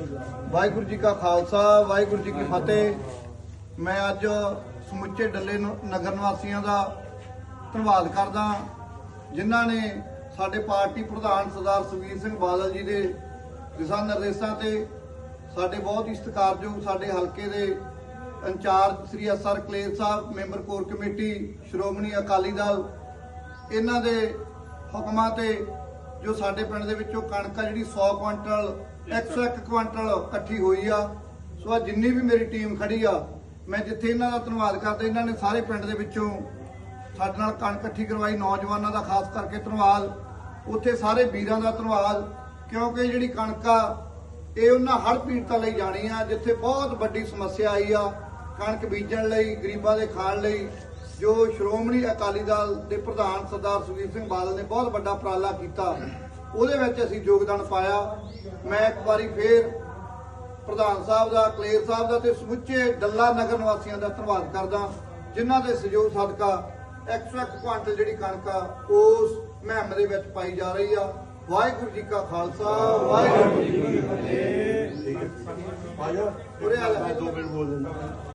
ਵਾਹਿਗੁਰੂ ਜੀ ਕਾ ਖਾਲਸਾ, ਵਾਹਿਗੁਰੂ ਜੀ ਕੀ ਫਤਿਹ। ਮੈਂ ਅੱਜ ਸਮੁੱਚੇ ਡੱਲੇ ਨਗਰ ਨਿਵਾਸੀਆਂ ਦਾ ਧੰਨਵਾਦ ਕਰਦਾ ਜਿਨ੍ਹਾਂ ਨੇ ਸਾਡੇ ਪਾਰਟੀ ਪ੍ਰਧਾਨ ਸਰਦਾਰ ਸੁਖਬੀਰ ਸਿੰਘ ਬਾਦਲ ਜੀ ਦੇ ਦਿਸ਼ਾ ਨਿਰਦੇਸ਼ਾਂ ਤੇ ਸਾਡੇ ਬਹੁਤ ਹੀ ਸਤਿਕਾਰਯੋਗ ਸਾਡੇ ਹਲਕੇ ਦੇ in charge Shri Asar Kaler Sahib, member core committee, Shiromani Akali Dal, ਇਹਨਾਂ ਦੇ ਹੁਕਮਾਂ ਤੇ ਜੋ ਸਾਡੇ ਪਿੰਡ ਦੇ ਵਿੱਚੋਂ ਕਣਕ ਆ ਜਿਹੜੀ 100 ਕੁਇੰਟਲ 101 ਕੁਇੰਟਲ ਇਕੱਠੀ ਹੋਈ ਆ। ਸੋ ਆ ਜਿੰਨੀ ਵੀ ਮੇਰੀ ਟੀਮ ਖੜੀ ਆ, ਮੈਂ ਜਿੱਥੇ ਇਹਨਾਂ ਦਾ ਧੰਨਵਾਦ ਕਰਦਾ, ਇਹਨਾਂ ਨੇ ਸਾਰੇ ਪਿੰਡ ਦੇ ਵਿੱਚੋਂ ਸਾਡੇ ਨਾਲ ਕਣਕ ਇਕੱਠੀ ਕਰਵਾਈ, ਨੌਜਵਾਨਾਂ ਦਾ ਖਾਸ ਕਰਕੇ ਧੰਨਵਾਦ। ਉੱਥੇ ਸਾਰੇ ਵੀਰਾਂ ਦਾ ਧੰਨਵਾਦ, ਕਿਉਂਕਿ ਜਿਹੜੀ ਕਣਕ ਆ, ਇਹ ਉਹਨਾਂ ਹੜ੍ਹ ਪੀੜਤਾਂ ਲਈ ਜਾਣੀ ਆ, ਜਿੱਥੇ ਬਹੁਤ ਵੱਡੀ ਸਮੱਸਿਆ ਆਈ ਆ ਕਣਕ ਬੀਜਣ ਲਈ, ਗਰੀਬਾਂ ਦੇ ਖਾਣ ਲਈ। ਜੋ ਸ਼੍ਰੋਮਣੀ ਅਕਾਲੀ ਦਲ ਦੇ ਪ੍ਰਧਾਨ ਸਰਦਾਰ ਸੁਖਬੀਰ ਸਿੰਘ ਬਾਦਲ ਨੇ ਬਹੁਤ ਵੱਡਾ ਉਪਰਾਲਾ ਕੀਤਾ ਉਹਦੇ ਵਿੱਚ ਅਸੀਂ ਯੋਗਦਾਨ ਪਾਇਆ। ਮੈਂ ਇੱਕ ਵਾਰੀ ਫੇਰ ਪ੍ਰਧਾਨ ਸਾਹਿਬ ਦਾ ਕਲੇਰ ਸਾਹਿਬ ਦਾ ਤੇ ਸਮੁੱਚੇ ਡੱਲਾ ਨਗਰ ਨਿਵਾਸੀਆਂ ਦਾ ਧੰਨਵਾਦ ਕਰਦਾ ਜਿਨ੍ਹਾਂ ਦੇ ਸਹਿਯੋਗ ਸਦਕਾ 101 ਕੁਆਂਟਲ ਜਿਹੜੀ ਕਣਕ ਆ ਉਸ ਮੁਹਿੰਮ ਦੇ ਵਿੱਚ ਪਾਈ ਜਾ ਰਹੀ ਆ। ਵਾਹਿਗੁਰੂ ਜੀ ਕਾ ਖਾਲਸਾ ਵਾਹਿਗੁਰੂ ਜੀ ਕੀ ਫਤਿਹ। ਉਰੇ ਆ ਜਾ ਦੋ ਮਿੰਟ ਬੋਲ ਦਿੰਦਾ।